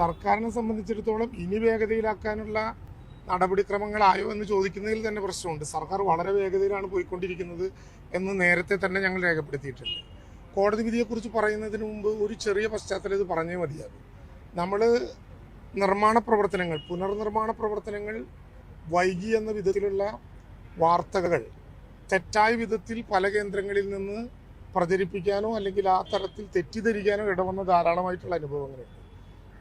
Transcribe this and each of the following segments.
സർക്കാരിനെ സംബന്ധിച്ചിടത്തോളം ഇനി വേഗതയിലാക്കാനുള്ള നടപടിക്രമങ്ങളായോ എന്ന് ചോദിക്കുന്നതിൽ തന്നെ പ്രശ്നമുണ്ട്. സർക്കാർ വളരെ വേഗതയിലാണ് പോയിക്കൊണ്ടിരിക്കുന്നത് എന്ന് നേരത്തെ തന്നെ ഞങ്ങൾ രേഖപ്പെടുത്തിയിട്ടുണ്ട്. കോടതി വിധിയെക്കുറിച്ച് പറയുന്നതിന് മുമ്പ് ഒരു ചെറിയ പശ്ചാത്തലം ഇത് പറഞ്ഞേ മതിയാകും. നമ്മൾ നിർമ്മാണ പ്രവർത്തനങ്ങൾ പുനർനിർമ്മാണ പ്രവർത്തനങ്ങൾ വൈകി എന്ന വിധത്തിലുള്ള വാർത്തകൾ തെറ്റായ വിധത്തിൽ പല കേന്ദ്രങ്ങളിൽ നിന്ന് പ്രചരിപ്പിക്കാനോ അല്ലെങ്കിൽ ആ തരത്തിൽ തെറ്റിദ്ധരിക്കാനോ ഇടവന്ന ധാരാളമായിട്ടുള്ള അനുഭവങ്ങളുണ്ട്.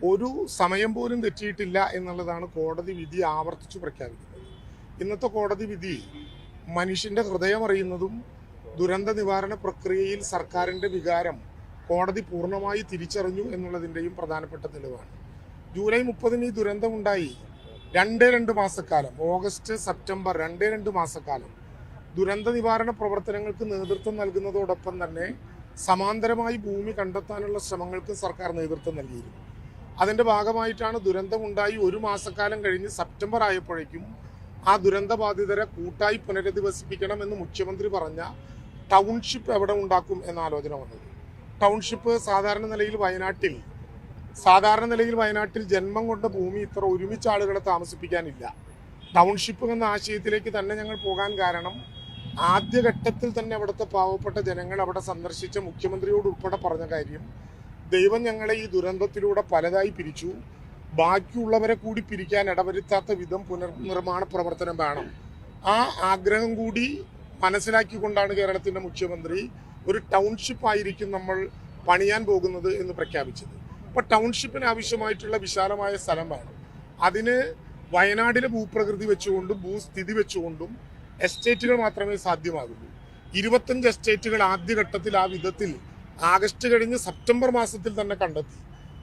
ഒരു സമയം പോലും തെറ്റിയിട്ടില്ല എന്നുള്ളതാണ് കോടതി വിധി ആവർത്തിച്ചു പ്രഖ്യാപിക്കുന്നത്. ഇന്നത്തെ കോടതി വിധി മനുഷ്യന്റെ ഹൃദയം അറിയുന്നതും ദുരന്ത നിവാരണ പ്രക്രിയയിൽ സർക്കാരിന്റെ വികാരം കോടതി പൂർണമായി തിരിച്ചറിഞ്ഞു എന്നുള്ളതിന്റെയും പ്രധാനപ്പെട്ട തെളിവാണ്. ജൂലൈ മുപ്പതിന് ഈ ദുരന്തമുണ്ടായി രണ്ട് രണ്ട് മാസക്കാലം ഓഗസ്റ്റ് സെപ്റ്റംബർ രണ്ട് രണ്ട് മാസക്കാലം ദുരന്ത നിവാരണ പ്രവർത്തനങ്ങൾക്ക് നേതൃത്വം നൽകുന്നതോടൊപ്പം തന്നെ സമാന്തരമായി ഭൂമി കണ്ടെത്താനുള്ള ശ്രമങ്ങൾക്ക് സർക്കാർ നേതൃത്വം നൽകിയിരുന്നു. അതിന്റെ ഭാഗമായിട്ടാണ് ദുരന്തമുണ്ടായി ഒരു മാസക്കാലം കഴിഞ്ഞ് സെപ്റ്റംബർ ആയപ്പോഴേക്കും ആ ദുരന്തബാധിതരെ കൂട്ടായി പുനരധിവസിപ്പിക്കണം എന്ന് മുഖ്യമന്ത്രി പറഞ്ഞ ടൗൺഷിപ്പ് എവിടെ ഉണ്ടാക്കും എന്ന ആലോചന വന്നത്. ടൗൺഷിപ്പ് സാധാരണ നിലയിൽ വയനാട്ടിൽ സാധാരണ നിലയിൽ വയനാട്ടിൽ ജന്മം കൊണ്ട ഭൂമി ഇത്ര ഒരുമിച്ച് ആളുകളെ താമസിപ്പിക്കാനില്ല. ടൗൺഷിപ്പ് എന്ന ആശയത്തിലേക്ക് തന്നെ ഞങ്ങൾ പോകാൻ കാരണം ആദ്യഘട്ടത്തിൽ തന്നെ അവിടുത്തെ പാവപ്പെട്ട ജനങ്ങൾ അവിടെ സന്ദർശിച്ച മുഖ്യമന്ത്രിയോട് ഉൾപ്പെടെ പറഞ്ഞ കാര്യം ദൈവം ഞങ്ങളെ ഈ ദുരന്തത്തിലൂടെ പലതായി പിരിച്ചു. ബാക്കിയുള്ളവരെ കൂടി പിരിക്കാൻ ഇടവരുത്താത്ത വിധം പുനർനിർമ്മാണ പ്രവർത്തനം വേണം. ആ ആഗ്രഹം കൂടി മനസ്സിലാക്കിക്കൊണ്ടാണ് കേരളത്തിന്റെ മുഖ്യമന്ത്രി ഒരു ടൗൺഷിപ്പ് ആയിരിക്കും നമ്മൾ പണിയാൻ പോകുന്നത് എന്ന് പ്രഖ്യാപിച്ചത്. അപ്പോൾ ടൗൺഷിപ്പിന് ആവശ്യമായിട്ടുള്ള വിശാലമായ സ്ഥലം വേണം. അതിന് വയനാടിലെ ഭൂപ്രകൃതി വെച്ചുകൊണ്ടും ഭൂസ്ഥിതി വെച്ചുകൊണ്ടും എസ്റ്റേറ്റുകൾ മാത്രമേ സാധ്യമാകുള്ളൂ. ഇരുപത്തഞ്ച് എസ്റ്റേറ്റുകൾ ആദ്യഘട്ടത്തിൽ ആ വിധത്തിൽ ആഗസ്റ്റ് കഴിഞ്ഞ് സെപ്റ്റംബർ മാസത്തിൽ തന്നെ കണ്ടെത്തി.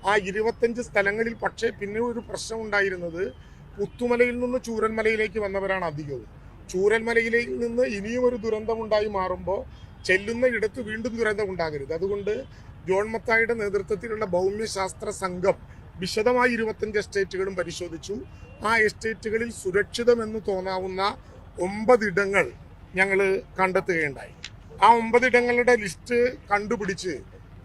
ആ ഇരുപത്തഞ്ച് സ്ഥലങ്ങളിൽ പക്ഷേ പിന്നെ ഒരു പ്രശ്നം ഉണ്ടായിരുന്നത് പുത്തുമലയിൽ നിന്ന് ചൂരന്മലയിലേക്ക് വന്നവരാണ് അധികവും. ചൂരന്മലയിലേക്ക് നിന്ന് ഇനിയും ഒരു ദുരന്തമുണ്ടായി മാറുമ്പോൾ ചെല്ലുന്ന ഇടത്ത് വീണ്ടും ദുരന്തം ഉണ്ടാകരുത്. അതുകൊണ്ട് ജോൺ മത്തായിയുടെ നേതൃത്വത്തിലുള്ള ഭൗമ്യശാസ്ത്ര സംഘം വിശദമായി ഇരുപത്തഞ്ച് എസ്റ്റേറ്റുകളും പരിശോധിച്ചു. ആ എസ്റ്റേറ്റുകളിൽ സുരക്ഷിതമെന്ന് തോന്നാവുന്ന ഒമ്പതിടങ്ങൾ ഞങ്ങൾ കണ്ടെത്തുകയുണ്ടായി. ആ ഒമ്പതിടങ്ങളുടെ ലിസ്റ്റ് കണ്ടുപിടിച്ച്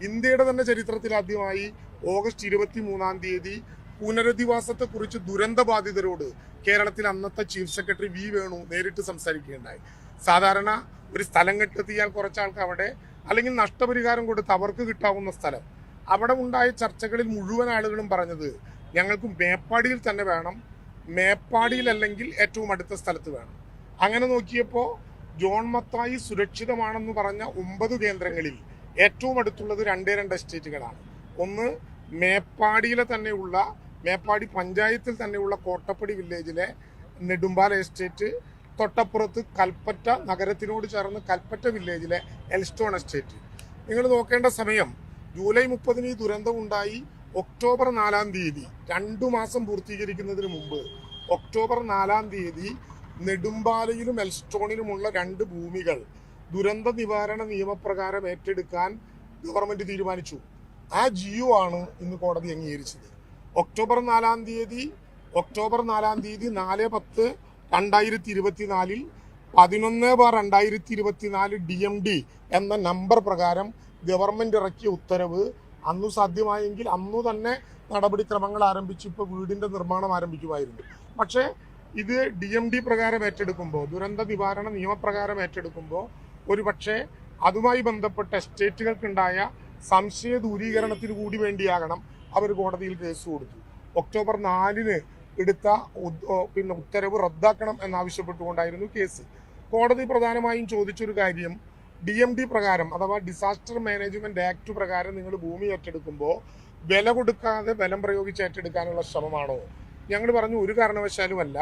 ഇന്ത്യയുടെ തന്നെ ചരിത്രത്തിൽ ആദ്യമായി ഓഗസ്റ്റ് ഇരുപത്തി മൂന്നാം തീയതി പുനരധിവാസത്തെ പുനരധിവാസത്തെക്കുറിച്ച് ദുരന്തബാധിതരോട് കേരളത്തിൽ അന്നത്തെ ചീഫ് സെക്രട്ടറി വി വേണു നേരിട്ട് സംസാരിക്കുകയുണ്ടായി. സാധാരണ ഒരു സ്ഥലം കെട്ടെത്തിയാൽ കുറച്ചാൾക്ക് അവിടെ അല്ലെങ്കിൽ നഷ്ടപരിഹാരം കൊടുത്ത് അവർക്ക് കിട്ടാവുന്ന സ്ഥലം. അവിടെ ഉണ്ടായ ചർച്ചകളിൽ മുഴുവൻ ആളുകളും പറഞ്ഞത് ഞങ്ങൾക്ക് മേപ്പാടിയിൽ തന്നെ വേണം മേപ്പാടിയിൽ അല്ലെങ്കിൽ ഏറ്റവും അടുത്ത സ്ഥലത്ത് വേണം. അങ്ങനെ നോക്കിയപ്പോൾ ജോൺ മത്തായി സുരക്ഷിതമാണെന്ന് പറഞ്ഞ ഒമ്പത് കേന്ദ്രങ്ങളിൽ ഏറ്റവും അടുത്തുള്ളത് രണ്ടേ രണ്ട് എസ്റ്റേറ്റുകളാണ്. ഒന്ന് മേപ്പാടിയിലെ തന്നെയുള്ള മേപ്പാടി പഞ്ചായത്തിൽ തന്നെയുള്ള കോട്ടപ്പടി വില്ലേജിലെ നെടുമ്പാല എസ്റ്റേറ്റ് തൊട്ടപ്പുറത്ത് കൽപ്പറ്റ നഗരത്തിനോട് ചേർന്ന് കൽപ്പറ്റ വില്ലേജിലെ എൽസ്റ്റോൺ എസ്റ്റേറ്റ്. നിങ്ങൾ നോക്കേണ്ട സമയം ജൂലൈ മുപ്പതിന് ഈ ദുരന്തമുണ്ടായി ഒക്ടോബർ നാലാം തീയതി രണ്ടു മാസം പൂർത്തീകരിക്കുന്നതിന് മുമ്പ് ഒക്ടോബർ നാലാം തീയതി നെടുമ്പാലയിലും എൽസ്റ്റോണിലുമുള്ള രണ്ട് ഭൂമികൾ ദുരന്ത നിവാരണ നിയമപ്രകാരം ഏറ്റെടുക്കാൻ ഗവൺമെന്റ് തീരുമാനിച്ചു. ആ ജിയോ ആണ് ഇന്ന് കോടതി അംഗീകരിച്ചത്. ഒക്ടോബർ നാലാം തീയതി ഒക്ടോബർ നാലാം തീയതി നാല് പത്ത് രണ്ടായിരത്തി ഇരുപത്തിനാലിൽ പതിനൊന്ന് ബാർ രണ്ടായിരത്തി ഇരുപത്തിനാല് ഡി എം ഡി എന്ന നമ്പർ പ്രകാരം ഗവൺമെന്റ് ഇറക്കിയ ഉത്തരവ് അന്നു സാധ്യമായെങ്കിൽ അന്നു തന്നെ നടപടിക്രമങ്ങൾ ആരംഭിച്ച് ഇപ്പോൾ വീടിന്റെ നിർമ്മാണം ആരംഭിക്കുമായിരുന്നു. പക്ഷേ ഇത് ഡി എം ഡി പ്രകാരം ഏറ്റെടുക്കുമ്പോൾ ദുരന്ത നിവാരണ നിയമപ്രകാരം ഏറ്റെടുക്കുമ്പോൾ ഒരുപക്ഷെ അതുമായി ബന്ധപ്പെട്ട എസ്റ്റേറ്റുകൾക്കുണ്ടായ സംശയ ദൂരീകരണത്തിന് കൂടി വേണ്ടിയാകണം അവർ കോടതിയിൽ കേസ് കൊടുത്തു. ഒക്ടോബർ നാലിന് എടുത്ത പിന്നെ ഉത്തരവ് റദ്ദാക്കണം എന്നാവശ്യപ്പെട്ടുകൊണ്ടായിരുന്നു കേസ്. കോടതി പ്രധാനമായും ചോദിച്ചൊരു കാര്യം ഡി എം ഡി പ്രകാരം അഥവാ ഡിസാസ്റ്റർ മാനേജ്മെന്റ് ആക്ട് പ്രകാരം നിങ്ങൾ ഭൂമി ഏറ്റെടുക്കുമ്പോൾ വില കൊടുക്കാതെ ബലം പ്രയോഗിച്ച് ഏറ്റെടുക്കാനുള്ള ശ്രമമാണോ? ഞങ്ങൾ പറഞ്ഞു ഒരു കാരണവശാലുമല്ല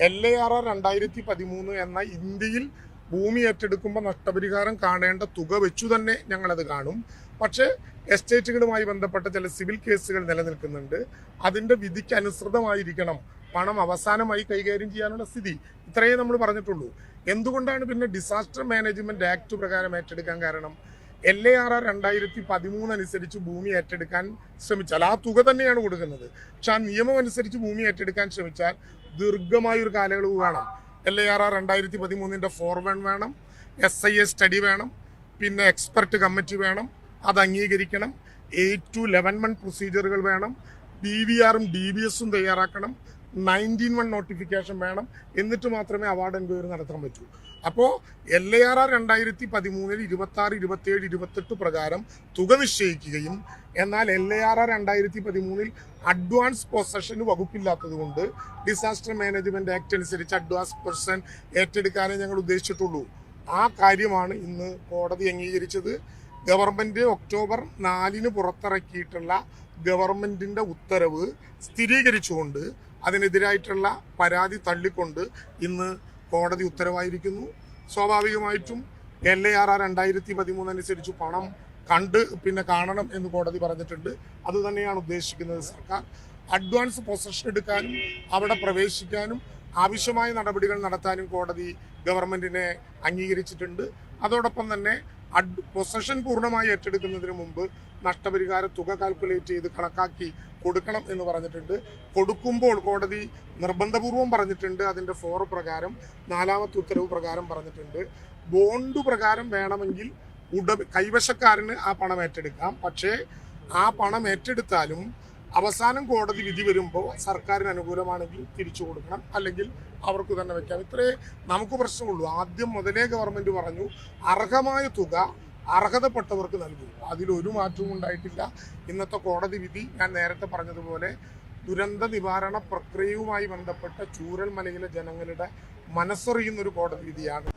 എൽ എ ആർ ആർ രണ്ടായിരത്തി പതിമൂന്ന് എന്ന ഇന്ത്യയിൽ ഭൂമി ഏറ്റെടുക്കുമ്പോൾ നഷ്ടപരിഹാരം കാണേണ്ട തുക വെച്ചു തന്നെ ഞങ്ങളത് കാണും. പക്ഷേ എസ്റ്റേറ്റുകളുമായി ബന്ധപ്പെട്ട ചില സിവിൽ കേസുകൾ നിലനിൽക്കുന്നുണ്ട്. അതിന്റെ വിധിക്ക് അനുസൃതമായിരിക്കണം പണം അവസാനമായി കൈകാര്യം ചെയ്യാനുള്ള സ്ഥിതി. ഇത്രയേ നമ്മൾ പറഞ്ഞിട്ടുള്ളൂ. എന്തുകൊണ്ടാണ് പിന്നെ ഡിസാസ്റ്റർ മാനേജ്മെന്റ് ആക്ട് പ്രകാരം ഏറ്റെടുക്കാൻ കാരണം? എൽ എ ആർ ആർ രണ്ടായിരത്തി പതിമൂന്ന് അനുസരിച്ച് ഭൂമി ഏറ്റെടുക്കാൻ ശ്രമിച്ചാൽ ആ തുക തന്നെയാണ് കൊടുക്കുന്നത്. പക്ഷെ ആ നിയമം അനുസരിച്ച് ഭൂമി ഏറ്റെടുക്കാൻ ശ്രമിച്ചാൽ ദീർഘമായ ഒരു കാലയളവ് വേണം. എൽ എ ആർ ആർ രണ്ടായിരത്തി പതിമൂന്നിന്റെ ഫോർ വൺ വേണം എസ് ഐ എ സ്റ്റഡി വേണം പിന്നെ എക്സ്പെർട്ട് കമ്മിറ്റി വേണം അത് അംഗീകരിക്കണം. എയ്റ്റ് ടു ലെവൻ മന്ത് പ്രൊസീജിയറുകൾ വേണം. ബി വി ആറും ഡി ബി എസും തയ്യാറാക്കണം. നയന്റീൻ വൺ നോട്ടിഫിക്കേഷൻ വേണം എന്നിട്ട് മാത്രമേ അവാർഡ് എൻക്വയറി നടത്താൻ പറ്റൂ. അപ്പോൾ എൽ എ ആർ ആർ രണ്ടായിരത്തി പതിമൂന്നിൽ ഇരുപത്തി ആറ് ഇരുപത്തിയേഴ് ഇരുപത്തെട്ട് പ്രകാരം തുക നിശ്ചയിക്കുകയും എന്നാൽ എൽ എ ആർ ആർ രണ്ടായിരത്തി പതിമൂന്നിൽ അഡ്വാൻസ് പൊസഷന് വകുപ്പില്ലാത്തതുകൊണ്ട് ഡിസാസ്റ്റർ മാനേജ്മെന്റ് ആക്ട് അനുസരിച്ച് അഡ്വാൻസ് പൊസഷൻ ഏറ്റെടുക്കാനേ ഞങ്ങൾ ഉദ്ദേശിച്ചിട്ടുള്ളൂ. ആ കാര്യമാണ് ഇന്ന് കോടതി അംഗീകരിച്ചത്. ഗവൺമെന്റ് ഒക്ടോബർ നാലിന് പുറത്തിറക്കിയിട്ടുള്ള ഗവൺമെന്റിന്റെ ഉത്തരവ് സ്ഥിരീകരിച്ചുകൊണ്ട് അതിനെതിരായിട്ടുള്ള പരാതി തള്ളിക്കൊണ്ട് ഇന്ന് കോടതി ഉത്തരവായിരിക്കുന്നു. സ്വാഭാവികമായിട്ടും എൽ എ ആർ ആർ രണ്ടായിരത്തി പതിമൂന്ന് അനുസരിച്ച് പണം കണ്ട് പിന്നെ കാണണം എന്ന് കോടതി പറഞ്ഞിട്ടുണ്ട്. അത് തന്നെയാണ് ഉദ്ദേശിക്കുന്നത് സർക്കാർ. അഡ്വാൻസ് പൊസഷൻ എടുക്കാനും അവിടെ പ്രവേശിക്കാനും ആവശ്യമായ നടപടികൾ നടത്താനും കോടതി ഗവൺമെന്റിനെ അംഗീകരിച്ചിട്ടുണ്ട്. അതോടൊപ്പം തന്നെ അഡ് പൊസഷൻ പൂർണമായി ഏറ്റെടുക്കുന്നതിന് മുമ്പ് നഷ്ടപരിഹാര തുക കാൽക്കുലേറ്റ് ചെയ്ത് കണക്കാക്കി കൊടുക്കണം എന്ന് പറഞ്ഞിട്ടുണ്ട്. കൊടുക്കുമ്പോൾ കോടതി നിർബന്ധപൂർവം പറഞ്ഞിട്ടുണ്ട്. അതിന്റെ ഫോർ പ്രകാരം നാലാമത്തെ ഉത്തരവ് പ്രകാരം പറഞ്ഞിട്ടുണ്ട്. ബോണ്ട് പ്രകാരം വേണമെങ്കിൽ ഉട കൈവശക്കാരന് ആ പണം ഏറ്റെടുക്കാം. പക്ഷേ ആ പണം ഏറ്റെടുത്താലും അവസാനം കോടതി വിധി വരുമ്പോൾ സർക്കാരിന് അനുകൂലമാണെങ്കിൽ തിരിച്ചു കൊടുക്കണം. അല്ലെങ്കിൽ അവർക്ക് തന്നെ വെക്കാം. ഇത്രേ നമുക്ക് പ്രശ്നമുള്ളൂ. ആദ്യം മുതലേ ഗവൺമെന്റ് പറഞ്ഞു അർഹമായ തുക അർഹതപ്പെട്ടവർക്ക് നൽകും. അതിലൊരു മാറ്റവും ഉണ്ടായിട്ടില്ല. ഇന്നത്തെ കോടതി വിധി ഞാൻ നേരത്തെ പറഞ്ഞതുപോലെ ദുരന്ത നിവാരണ പ്രക്രിയയുമായി ബന്ധപ്പെട്ട ചൂരൽമലയിലെ ജനങ്ങളുടെ മനസ്സറിയുന്ന ഒരു കോടതി വിധിയാണ്.